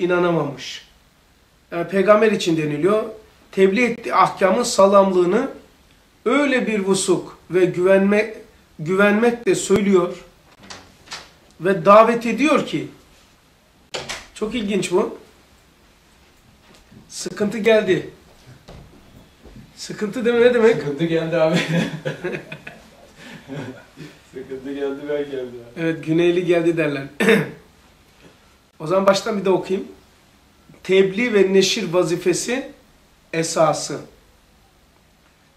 inanamamış. Yani peygamber için deniliyor. Tebliğ ettiği ahkamın salamlığını öyle bir vusuk ve güvenme, güvenmekle söylüyor ve davet ediyor ki çok ilginç bu. Sıkıntı geldi. Sıkıntı deme ne demek? Sıkıntı geldi abi. Sıkıntı geldi ben geldim. Evet güneyli geldi derler. o zaman baştan bir de okuyayım. Tebliğ ve neşir vazifesi esası.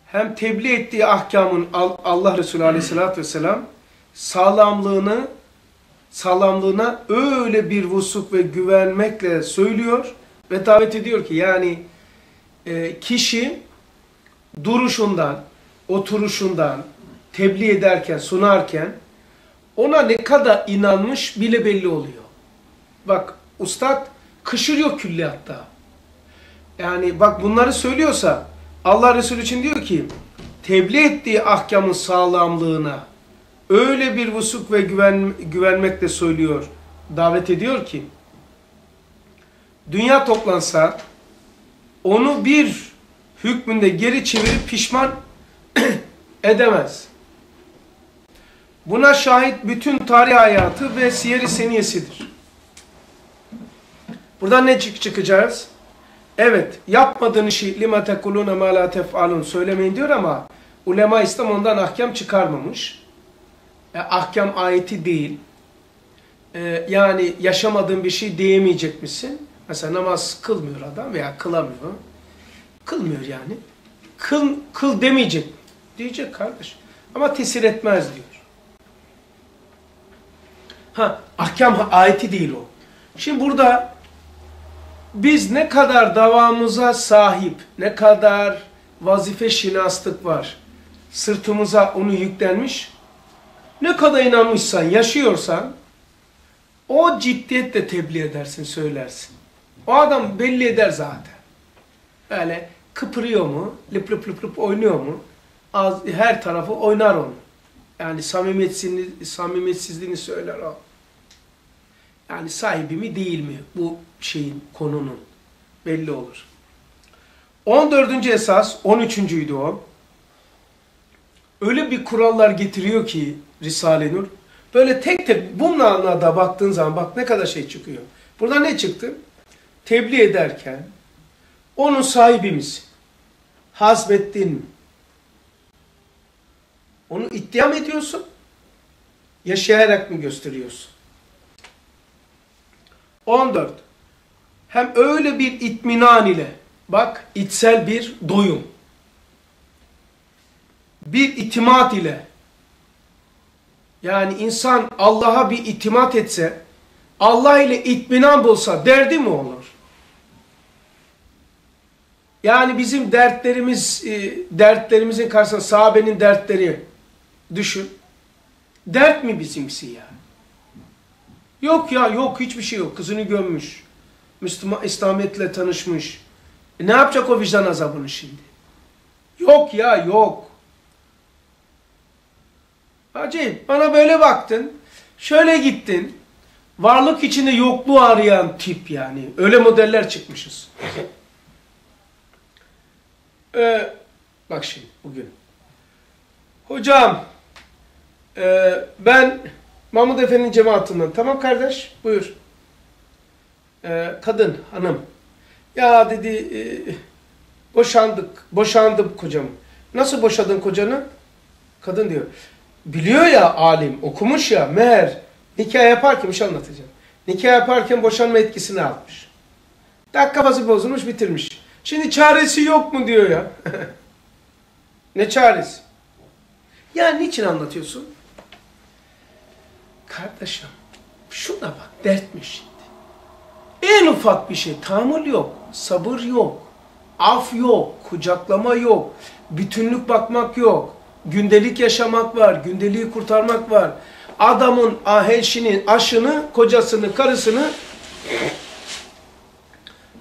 Hem tebliğ ettiği ahkamın Al- Allah Resulü Aleyhisselatü Vesselam sağlamlığını sağlamlığına öyle bir vusuk ve güvenmekle söylüyor ve davet ediyor ki yani e, kişi duruşundan, oturuşundan, tebliğ ederken, sunarken ona ne kadar inanmış bile belli oluyor. Bak ustad kışırıyor külliyatta. Yani bak bunları söylüyorsa Allah Resulü için diyor ki tebliğ ettiği ahkamın sağlamlığına öyle bir vusuk ve güven, güvenmekle söylüyor, davet ediyor ki dünya toplansa onu bir hükmünde geri çevirip pişman edemez. Buna şahit bütün tarih hayatı ve siyer-i seniyesidir. Buradan ne çık çıkacağız? Evet, yapmadığın işi lima tekuluna ma la tef'alun söylemeyin diyor ama ulema İslam ondan ahkam çıkarmamış. E, ahkam ayeti değil. E, yani yaşamadığın bir şey diyemeyecek misin? Mesela namaz kılmıyor adam veya kılamıyor. Kılmıyor yani. Kıl, kıl demeyecek. Diyecek kardeş. Ama tesir etmez diyor. Ha, ahkam ayeti değil o. Şimdi burada biz ne kadar davamıza sahip, ne kadar vazife şinaslık var, sırtımıza onu yüklenmiş, ne kadar inanmışsan, yaşıyorsan, o ciddiyetle tebliğ edersin, söylersin. O adam belli eder zaten. Öyle kıpırıyor mu, lıp lıp lıp lıp oynuyor mu, her tarafı oynar onu. Yani samimiyetsizliğini, samimiyetsizliğini söyler o. Yani sahibi mi değil mi bu şeyin, konunun belli olur. 14. esas, 13.'üydü o. Öyle bir kurallar getiriyor ki Risale-i Nur. Böyle tek tek bununla da baktığın zaman bak ne kadar şey çıkıyor. Burada ne çıktı? Tebliğ ederken onun sahibi misin? Hazmettin mi? Onu iddia mı ediyorsun? Yaşayarak mı gösteriyorsun? 14. Hem öyle bir itminan ile, bak içsel bir doyum, bir itimat ile, yani insan Allah'a bir itimat etse, Allah ile itminan bulsa derdi mi olur? Yani bizim dertlerimiz, e, dertlerimizin karşısında sahabenin dertleri düşün. Dert mi bizimkisi ya? Yok ya yok hiçbir şey yok. Kızını gömmüş. Müslüman İslamiyet'le tanışmış. E ne yapacak o vicdan azabını şimdi? Yok ya yok. Acayip. Bana böyle baktın. Şöyle gittin. Varlık içinde yokluğu arayan tip yani. Öyle modeller çıkmışız. ee, bak şimdi bugün. Hocam e, ben Mahmud Efendi'nin cemaatinden. Tamam kardeş buyur. Ee, kadın, hanım. Ya dedi e, boşandık, boşandım kocam. Nasıl boşadın kocanı? Kadın diyor. Biliyor ya alim, okumuş ya meğer nikah yaparken bir şey anlatacağım. Nikah yaparken boşanma etkisini almış. Tak kafası bozulmuş bitirmiş. Şimdi çaresi yok mu diyor ya. ne çaresi? Ya niçin anlatıyorsun? Kardeşim şuna bak dertmiş şimdi. En ufak bir şey tahammül yok, sabır yok, af yok, kucaklama yok, bütünlük bakmak yok, gündelik yaşamak var, gündeliği kurtarmak var. Adamın aheşinin aşını, kocasını, karısını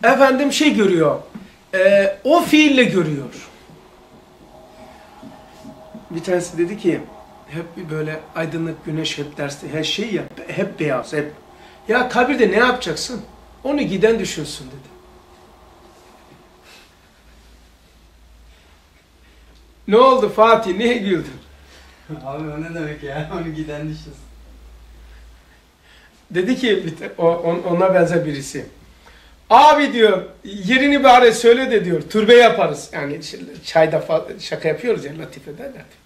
efendim şey görüyor, e, o fiille görüyor. Bir tanesi dedi ki, hep böyle aydınlık güneş hep derste her şey ya hep beyaz hep. Ya kabirde ne yapacaksın? Onu giden düşünsün dedi. Ne oldu Fatih? Niye güldün? Abi o ne demek ya? Onu giden düşünsün. Dedi ki bir ona benzer birisi. Abi diyor yerini bari söyle de diyor türbe yaparız. Yani çayda şaka yapıyoruz ya latifede latif.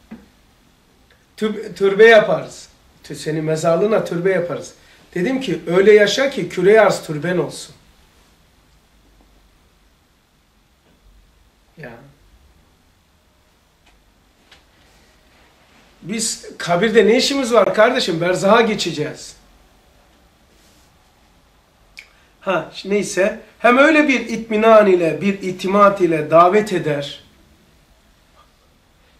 Tür- türbe yaparız. Senin mezarlığına türbe yaparız. Dedim ki öyle yaşa ki küre arz türben olsun. Ya. Biz kabirde ne işimiz var kardeşim? Berzaha geçeceğiz. Ha neyse hem öyle bir itminan ile bir itimat ile davet eder.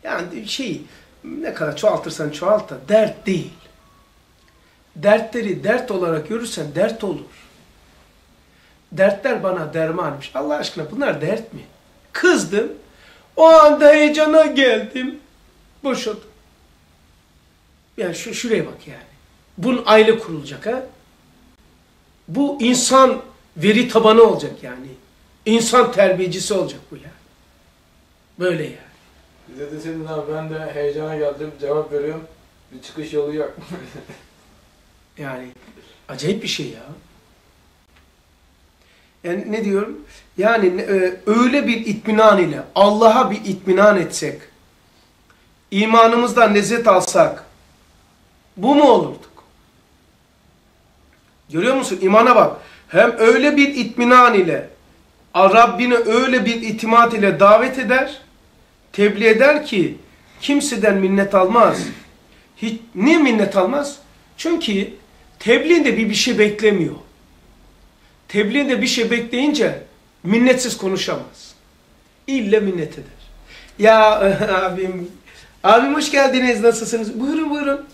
Yani şey ne kadar çoğaltırsan çoğalt da dert değil. Dertleri dert olarak görürsen dert olur. Dertler bana dermanmış. Allah aşkına bunlar dert mi? Kızdım. O anda heyecana geldim. Boşadım. Yani şu şuraya bak yani. Bunun aile kurulacak ha. Bu insan veri tabanı olacak yani. İnsan terbiyecisi olacak bu ya. Böyle yani. Bize deseydin abi ben de heyecana geldim cevap veriyorum. Bir çıkış yolu yok. Yani acayip bir şey ya. Yani ne diyorum? Yani e, öyle bir itminan ile Allah'a bir itminan etsek, imanımızdan lezzet alsak, bu mu olurduk? Görüyor musun? İmana bak. Hem öyle bir itminan ile Rabbine öyle bir itimat ile davet eder, tebliğ eder ki kimseden minnet almaz. Hiç, niye minnet almaz? Çünkü tebliğinde bir bir şey beklemiyor. Tebliğinde bir şey bekleyince minnetsiz konuşamaz. İlle minnet eder. Ya abim, abim hoş geldiniz, nasılsınız? Buyurun buyurun.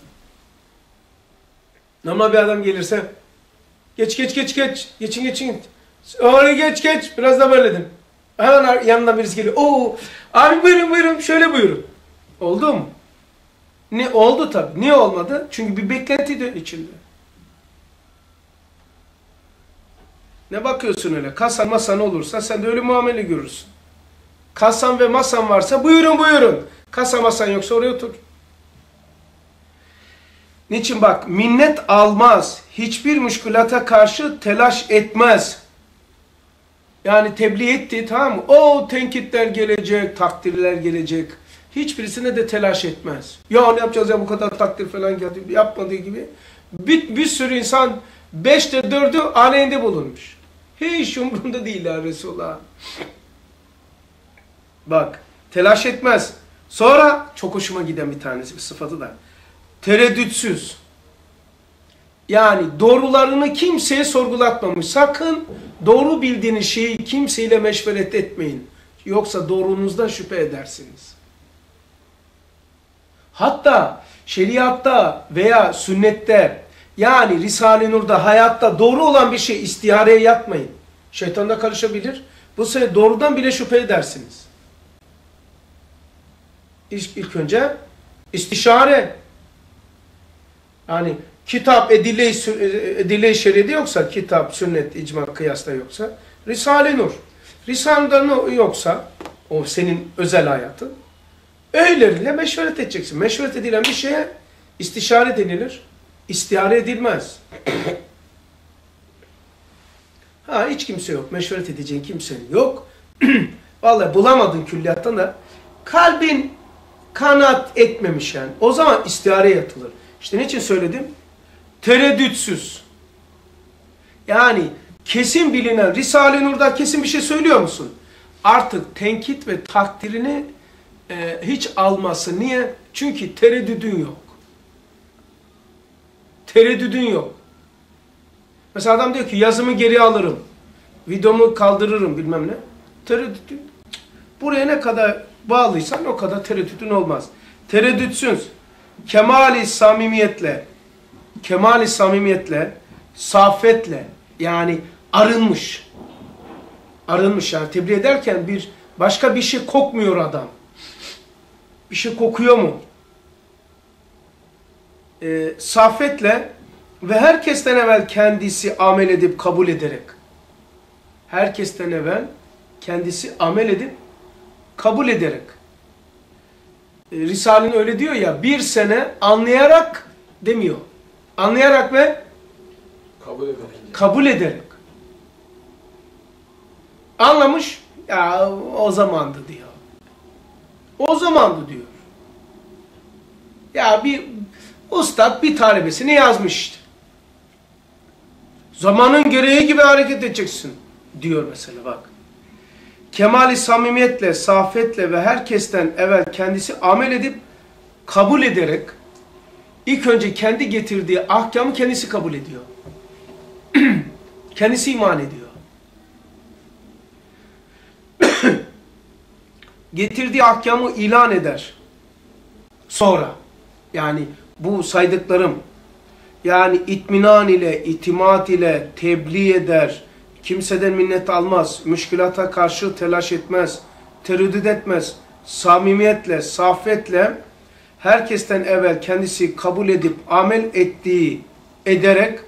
Normal bir adam gelirse, geç geç geç geç, geçin geçin. Oraya geç geç, biraz da böyledim. Hemen yanından birisi geliyor. Oo, abi buyurun buyurun, şöyle buyurun. Oldu mu? Ne oldu tabii. Niye olmadı? Çünkü bir beklenti de içinde. Ne bakıyorsun öyle? Kasan masan olursa sen de öyle muamele görürsün. Kasan ve masan varsa buyurun buyurun. Kasa masan yoksa oraya otur. Niçin bak minnet almaz. Hiçbir müşkülata karşı telaş etmez. Yani tebliğ etti tamam mı? O tenkitler gelecek, takdirler gelecek. Hiçbirisine de telaş etmez. Ya ne yapacağız ya bu kadar takdir falan geldi yapmadığı gibi. Bir, bir sürü insan beşte dördü aleyhinde bulunmuş. Hiç umurunda değil ya Resulullah. Bak telaş etmez. Sonra çok hoşuma giden bir tanesi bir sıfatı da. Tereddütsüz. Yani doğrularını kimseye sorgulatmamış. Sakın doğru bildiğiniz şeyi kimseyle meşveret etmeyin. Yoksa doğrunuzdan şüphe edersiniz. Hatta şeriatta veya sünnette yani Risale-i Nur'da hayatta doğru olan bir şey istihareye yatmayın. Şeytan da karışabilir. Bu sefer doğrudan bile şüphe edersiniz. İlk, ilk önce istişare. Yani kitap edile şeridi yoksa, kitap, sünnet, icma, kıyasta yoksa, Risale-i Nur. Risale-i Nur yoksa, o senin özel hayatın, öyleriyle meşveret edeceksin. Meşveret edilen bir şeye istişare denilir, istihare edilmez. ha hiç kimse yok, meşveret edeceğin kimsenin yok. Vallahi bulamadın külliyattan da, kalbin kanat etmemiş yani. O zaman istihare yatılır. İşte niçin söyledim? Tereddütsüz. Yani kesin bilinen, Risale-i Nur'da kesin bir şey söylüyor musun? Artık tenkit ve takdirini e, hiç alması. Niye? Çünkü tereddüdün yok. Tereddüdün yok. Mesela adam diyor ki yazımı geri alırım. Videomu kaldırırım bilmem ne. Tereddüdün. Buraya ne kadar bağlıysan o kadar tereddütün olmaz. Tereddütsüz, kemali samimiyetle, kemali samimiyetle, safetle yani arınmış. Arınmış yani tebliğ ederken bir başka bir şey kokmuyor adam. Bir şey kokuyor mu? Ee, safetle ve herkesten evvel kendisi amel edip kabul ederek herkesten evvel kendisi amel edip kabul ederek. E, Risale'nin öyle diyor ya bir sene anlayarak demiyor. Anlayarak ve Kabul ederek. kabul ederek. Anlamış ya o zamandı diyor. O zamandı diyor. Ya bir ustad bir talebesini yazmış işte. Zamanın gereği gibi hareket edeceksin diyor mesela bak. Kemali samimiyetle, safetle ve herkesten evvel kendisi amel edip kabul ederek ilk önce kendi getirdiği ahkamı kendisi kabul ediyor. kendisi iman ediyor. getirdiği ahkamı ilan eder. Sonra yani bu saydıklarım yani itminan ile, itimat ile tebliğ eder, kimseden minnet almaz, müşkülata karşı telaş etmez, tereddüt etmez, samimiyetle, safetle herkesten evvel kendisi kabul edip amel ettiği, ederek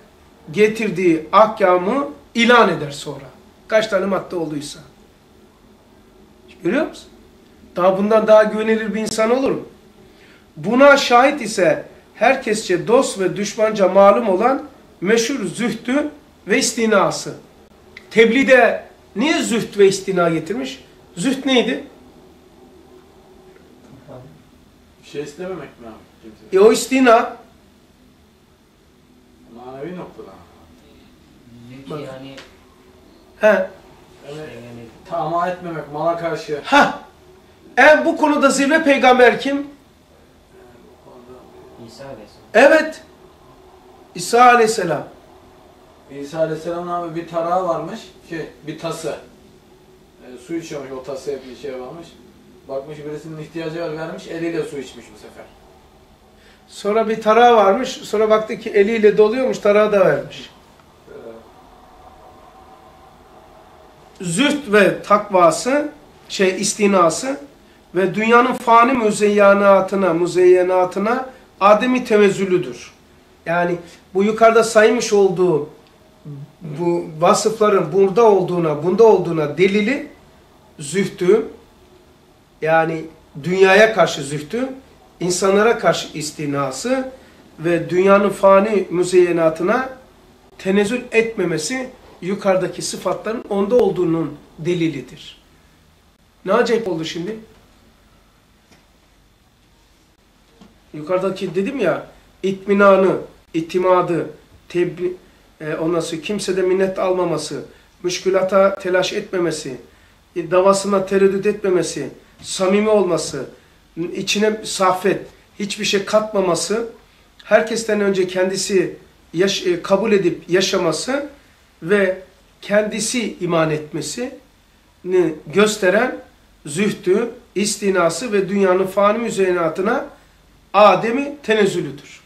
getirdiği ahkamı ilan eder sonra. Kaç tane madde olduysa. Görüyor musun? Daha bundan daha güvenilir bir insan olur mu? Buna şahit ise herkesçe dost ve düşmanca malum olan meşhur zühdü ve istinası. Tebliğde niye zühd ve istina getirmiş? Zühd neydi? Bir şey istememek mi abi? Kimse. E o istina Manevi noktada. Bak. Yani he, Yani yani tamah etmemek mala karşı. ha. En bu konuda zirve peygamber kim? İsa Aleyhisselam. Evet. İsa aleyhisselam. İsa Aleyhisselam'ın abi bir tarağı varmış. Şey bir tası. E, su içiyormuş o tasaya bir şey varmış. Bakmış birisinin ihtiyacı var vermiş eliyle su içmiş bu sefer. Sonra bir tarağı varmış. Sonra baktı ki eliyle doluyormuş. Tarağı da vermiş. Züht ve takvası, şey istinası ve dünyanın fani müzeyyenatına, müzeyyenatına ademi tevezzülüdür. Yani bu yukarıda saymış olduğu bu vasıfların burada olduğuna, bunda olduğuna delili zühtü, yani dünyaya karşı zühtü, insanlara karşı istinası ve dünyanın fani müzeyyenatına tenezzül etmemesi yukarıdaki sıfatların onda olduğunun delilidir. Ne acayip oldu şimdi? Yukarıdaki dedim ya, itminanı, itimadı, tebbi, e, sonra kimsede minnet almaması, müşkülata telaş etmemesi, davasına tereddüt etmemesi, samimi olması, içine safet, hiçbir şey katmaması, herkesten önce kendisi yaş- e, kabul edip yaşaması ve kendisi iman etmesini gösteren zühdü, istinası ve dünyanın fani müzeyyenatına Adem'i tenezzülüdür.